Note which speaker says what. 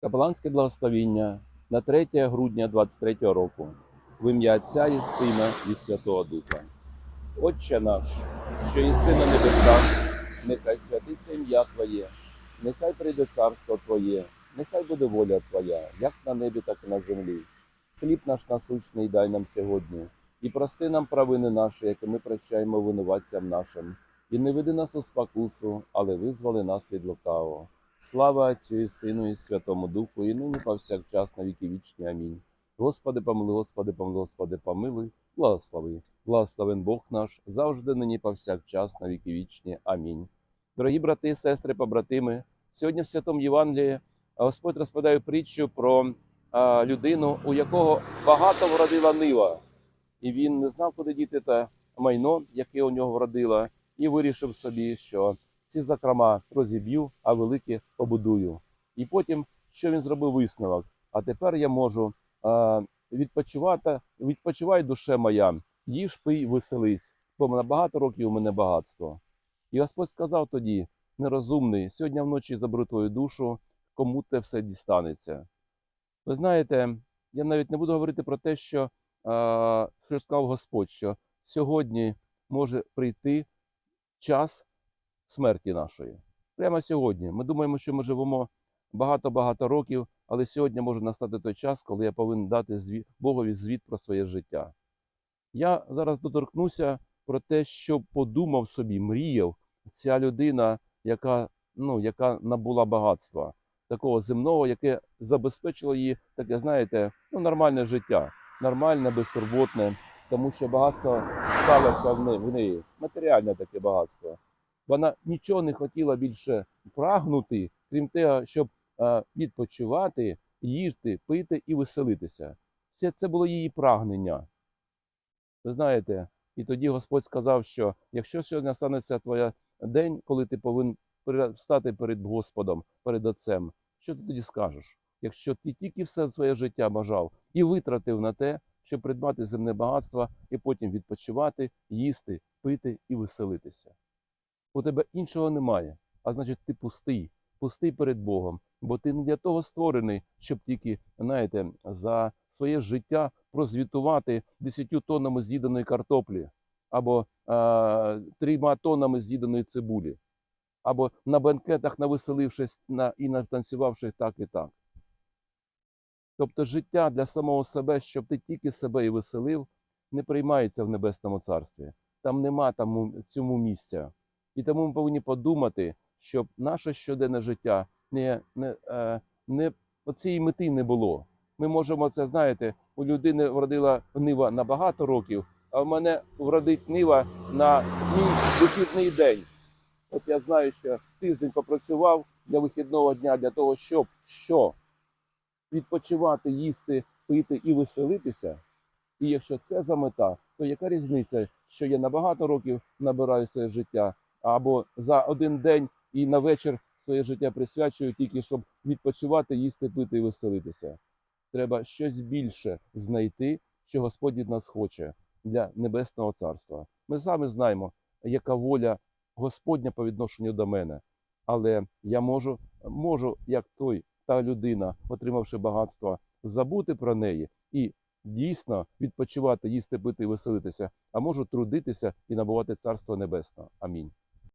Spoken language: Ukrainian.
Speaker 1: Капеланське благословіння на 3 грудня 23 року в ім'я Отця і Сина і Святого Духа. Отче наш, що єси на небесах, нехай святиться ім'я Твоє, нехай прийде царство Твоє, нехай буде воля Твоя, як на небі, так і на землі. Хліб наш насущний дай нам сьогодні, і прости нам провини наші, які ми прощаємо винуватцям нашим. І не веди нас у спокусу, але визволи нас від лукавого. Слава Отцю і Сину і Святому Духу, і нині повсякчас на віки вічні. Амінь. Господи, помилуй, Господи, помилуй, Господи, помилуй, благослови. Благословен Бог наш, завжди нині повсякчас на віки вічні. Амінь. Дорогі брати, сестри, побратими, сьогодні в Святому Євангелії Господь розповідає притчу про а, людину, у якого багато вродила нива. І він не знав, куди діти те майно, яке у нього вродило, і вирішив собі, що ці закрома розіб'ю, а великі побудую. І потім, що він зробив висновок? А тепер я можу а, відпочивати, відпочивай душе моя, їж пий, веселись, бо на багато років у мене багатство. І Господь сказав тоді: нерозумний, сьогодні вночі заберу твою душу, кому те все дістанеться. Ви знаєте, я навіть не буду говорити про те, що, а, що сказав Господь, що сьогодні може прийти час смерті нашої. Прямо сьогодні. Ми думаємо, що ми живемо багато-багато років, але сьогодні може настати той час, коли я повинен дати Богові звіт про своє життя. Я зараз доторкнуся про те, що подумав собі, мріяв ця людина, яка, ну, яка набула багатства, такого земного, яке забезпечило їй таке, знаєте, ну, нормальне життя, нормальне, безтурботне, тому що багатство сталося в неї, матеріальне таке багатство. Вона нічого не хотіла більше прагнути, крім того, щоб е, відпочивати, їсти, пити і веселитися. Все це було її прагнення. Ви знаєте, і тоді Господь сказав, що якщо сьогодні станеться твоя день, коли ти повинен стати перед Господом, перед Отцем, що ти тоді скажеш? Якщо ти тільки все своє життя бажав і витратив на те, щоб придбати земне багатство і потім відпочивати, їсти, пити і веселитися. У тебе іншого немає, а значить, ти пустий, пустий перед Богом, бо ти не для того створений, щоб тільки, знаєте, за своє життя прозвітувати 10 тоннами з'їданої картоплі, або трьома тоннами з'їданої цибулі, або на бенкетах навеселившись на, і натанцювавши так і так. Тобто життя для самого себе, щоб ти тільки себе і веселив, не приймається в Небесному Царстві. Там нема тому, цьому місця. І тому ми повинні подумати, щоб наше щоденне життя не, не, е, не оцієї мети не було. Ми можемо це, знаєте, у людини вродила нива на багато років, а в мене вродить нива на мій вихідний день. От я знаю, що тиждень попрацював для вихідного дня для того, щоб що? Відпочивати, їсти, пити і веселитися. І якщо це за мета, то яка різниця, що я на багато років набираю своє життя, або за один день і на вечір своє життя присвячую тільки щоб відпочивати, їсти, пити і веселитися. Треба щось більше знайти, що Господь від нас хоче для небесного царства. Ми самі знаємо, яка воля Господня по відношенню до мене. Але я можу, можу, як той та людина, отримавши багатство, забути про неї і дійсно відпочивати, їсти, пити і веселитися, а можу трудитися і набувати царство небесне. Амінь.